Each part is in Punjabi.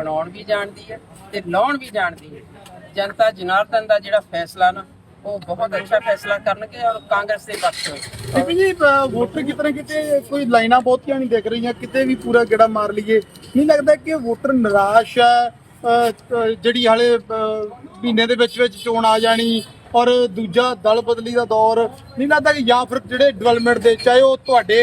ਬਣਾਉਣ ਵੀ ਜਾਣਦੀ ਹੈ ਤੇ ਲਾਉਣ ਵੀ ਜਾਣਦੀ ਹੈ। ਜਨਤਾ ਜਨਾਰਦਨ ਦਾ ਜਿਹੜਾ ਫੈਸਲਾ ਨਾ, ਉਹ ਬਹੁਤ ਅੱਛਾ ਫੈਸਲਾ ਕਰਨਗੇ ਔਰ ਕਾਂਗਰਸ ਦੇ ਪੱਖ ਵਿੱਚ ਜੀ ਵੋਟਰ ਕਿਤਨੇ ਕਿਤੇ ਕੋਈ ਲਾਈਨਾਂ ਬਹੁਤੀਆਂ ਨਹੀਂ ਦਿਖ ਰਹੀਆਂ, ਕਿਤੇ ਵੀ ਪੂਰਾ ਗੇੜਾ ਮਾਰ ਲਈਏ। ਨਹੀਂ ਲੱਗਦਾ ਕਿ ਵੋਟਰ ਨਿਰਾਸ਼ ਹੈ ਜਿਹੜੀ ਹਾਲੇ ਮਹੀਨੇ ਦੇ ਵਿੱਚ ਵਿੱਚ ਚੋਣ ਆ ਜਾਣੀ ਔਰ ਦੂਜਾ ਦਲ ਬਦਲੀ ਦਾ ਦੌਰ। ਨਹੀਂ ਲੱਗਦਾ ਕਿ ਜਾਂ ਫਿਰ ਜਿਹੜੇ ਡਿਵੈਲਪਮੈਂਟ ਦੇ, ਚਾਹੇ ਉਹ ਤੁਹਾਡੇ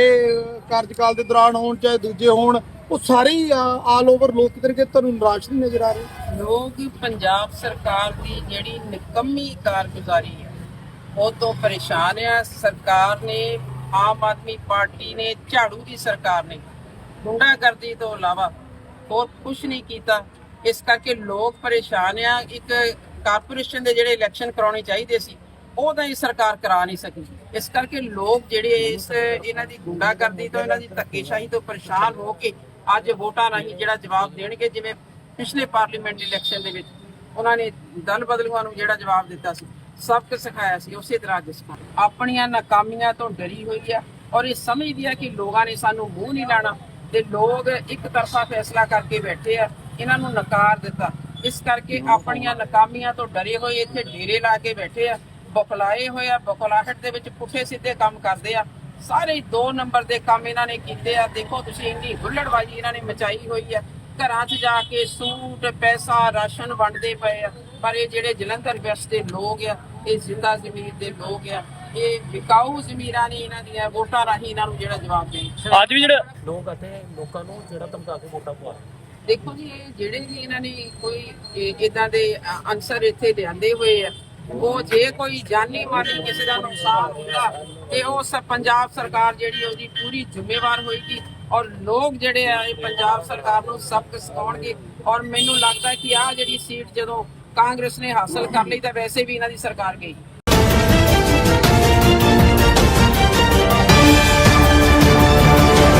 ਕਾਰਜਕਾਲ ਦੇ ਦੌਰਾਨ ਹੋਣ, ਚਾਹੇ ਦੂਜੇ ਹੋਣ ਉਹ ਸਾਰੇ ਹੀ ਆਲ ਓਵਰ ਲੋਕ ਕਿਤੇ ਨਾ ਤੁਹਾਨੂੰ ਨਿਰਾਸ਼ ਨਹੀਂ ਨਜ਼ਰ ਆ ਰਹੇ? ਲੋਕ ਪੰਜਾਬ ਸਰਕਾਰ ਦੀ ਜਿਹੜੀ ਨਿਕੰਮੀ ਕਾਰਗੁਜ਼ਾਰੀ ਹੈ, ਉਹ ਤੋਂ ਪਰੇਸ਼ਾਨ ਆ। ਸਰਕਾਰ ਨੇ, ਆਮ ਆਦਮੀ ਪਾਰਟੀ ਨੇ, ਝਾੜੂ ਦੀ ਸਰਕਾਰ ਨੇ ਗੁੰਡਾਗਰਦੀ ਤੋਂ ਇਲਾਵਾ ਹੋਰ ਕੁਝ ਨਹੀਂ ਕੀਤਾ। ਇਸ ਕਰਕੇ ਲੋਕ ਪਰੇਸ਼ਾਨ ਆ। ਇੱਕ ਕਾਰਪੋਰੇਸ਼ਨ ਦੇ ਜਿਹੜੇ ਇਲੈਕਸ਼ਨ ਕਰਾਉਣੇ ਚਾਹੀਦੇ ਸੀ, ਉਹ ਤਾਂ ਇਹ ਸਰਕਾਰ ਕਰਾ ਨਹੀਂ ਸਕੀ। ਇਸ ਕਰਕੇ ਲੋਕ ਜਿਹੜੇ ਇਸ, ਇਹਨਾਂ ਦੀ ਗੁੰਡਾਗਰਦੀ ਤੋਂ, ਇਹਨਾਂ ਦੀ ਧੱਕੇਸ਼ਾਹੀ ਤੋਂ ਪਰੇਸ਼ਾਨ ਹੋ ਕੇ ਅੱਜ ਵੋਟਾਂ ਰਾਹੀਂ ਜਿਹੜਾ ਜਵਾਬ ਦੇਣਗੇ, ਜਿਵੇਂ ਪਿਛਲੇ ਪਾਰਲੀਮੈਂਟ ਇਲੈਕਸ਼ਨ ਦੇ ਵਿੱਚ ਉਹਨਾਂ ਨੇ ਦਲ ਬਦਲੂਆਂ ਨੂੰ ਜਿਹੜਾ ਜਵਾਬ ਦਿੱਤਾ ਸੀ ਸਬਕ ਸਿਖਾਇਆ ਸੀ, ਉਸੇ ਤਰ੍ਹਾਂ ਅੱਜ ਆਪਣੀਆਂ ਨਾਕਾਮੀਆਂ ਤੋਂ ਡਰੀ ਹੋਈ ਆ ਔਰ ਇਹ ਸਮਝਦੀ ਆ ਕਿ ਲੋਕਾਂ ਨੇ ਸਾਨੂੰ ਮੂੰਹ ਨਹੀਂ ਲਾਣਾ ਤੇ ਲੋਕ ਇੱਕ ਤਰਫਾ ਫੈਸਲਾ ਕਰਕੇ ਬੈਠੇ ਆ, ਇਹਨਾਂ ਨੂੰ ਨਕਾਰ ਦਿੱਤਾ। ਇਸ ਕਰਕੇ ਆਪਣੀਆਂ ਨਾਕਾਮੀਆਂ ਤੋਂ ਡਰੇ ਹੋਏ ਇੱਥੇ ਡੇਰੇ ਲਾ ਕੇ ਬੈਠੇ ਆ, ਬੁਖਲਾਏ ਹੋਏ ਆ, ਬੁਖਲਾਹਟ ਦੇ ਵਿੱਚ ਪੁੱਠੇ ਸਿੱਧੇ ਕੰਮ ਕਰਦੇ ਆ। ਸਾਰੇ ਦੋ ਨੰਬਰ ਦੇ ਕੰਮ ਇਹਨਾਂ ਨੇ ਕੀਤੇ ਆ। ਦੇਖੋ ਤੁਸੀਂ ਇੰਨੀ ਹੁੱਲੜਬਾਜ਼ੀ ਇਹਨਾਂ ਨੇ ਮਚਾਈ ਹੋਈ ਆ। ਘਰਾਂ 'ਚ ਜਾ ਕੇ ਸੂਟ ਪੈਸਾ ਰਾਸ਼ਨ ਵੰਡਦੇ ਪਏ ਆ। ਪਰ ਇਹ ਜਿਹੜੇ ਜਲੰਧਰ ਵੈਸਟ ਦੇ ਲੋਕ ਆ ਇਹ ਜ਼ਿੰਦਾ ਜ਼ਮੀਰ ਦੇ ਲੋਕ ਆ। ਇਹ ਵਿਕਾਊ ਜ਼ਮੀਰਾਂ ਨੇ ਇਹਨਾਂ ਦੀਆਂ ਵੋਟਾਂ ਰਾਹੀਂ ਇਹਨਾਂ ਨੂੰ ਜਿਹੜਾ ਜਵਾਬ ਦੇਣ ਅੱਜ ਵੀ ਜਿਹੜਾ ਲੋਕ ਅਤੇ ਲੋਕਾਂ ਨੂੰ ਜਿਹੜਾ ਧਮਕਾ ਕੇ ਵੋਟਾਂ ਪਵਾ ਦੇਖੋ ਜੀ ਇਹ ਜਿਹੜੇ ਵੀ ਇਹਨਾਂ ਨੇ ਕੋਈ ਇਦਾਂ ਦੇ ਅਨਸਰ ਇੱਥੇ ਲਿਆਂਦੇ ਹੋਏ ਆ ਉਹ ਜੇ ਕੋਈ ਜਾਨੀ ਮਾਲੀ ਕਿਸੇ ਦਾ ਨੁਕਸਾਨ ਹੁੰਦਾ ਤੇ ਉਹ ਪੰਜਾਬ ਸਰਕਾਰ ਜਿਹੜੀ ਉਹਦੀ ਪੂਰੀ ਜ਼ਿੰਮੇਵਾਰ ਹੋਏਗੀ ਔਰ ਲੋਕ ਜਿਹੜੇ ਆ ਇਹ ਪੰਜਾਬ ਸਰਕਾਰ ਨੂੰ ਸਬਕ ਸਿਖਾਉਣਗੇ ਔਰ ਮੈਨੂੰ ਲੱਗਦਾ ਕਿ ਆਹ ਜਿਹੜੀ ਸੀਟ ਜਦੋਂ ਕਾਂਗਰਸ ਨੇ ਹਾਸਲ ਕਰ ਲਈ ਤਾਂ ਵੈਸੇ ਵੀ ਇਹਨਾਂ ਦੀ ਸਰਕਾਰ ਗਈ।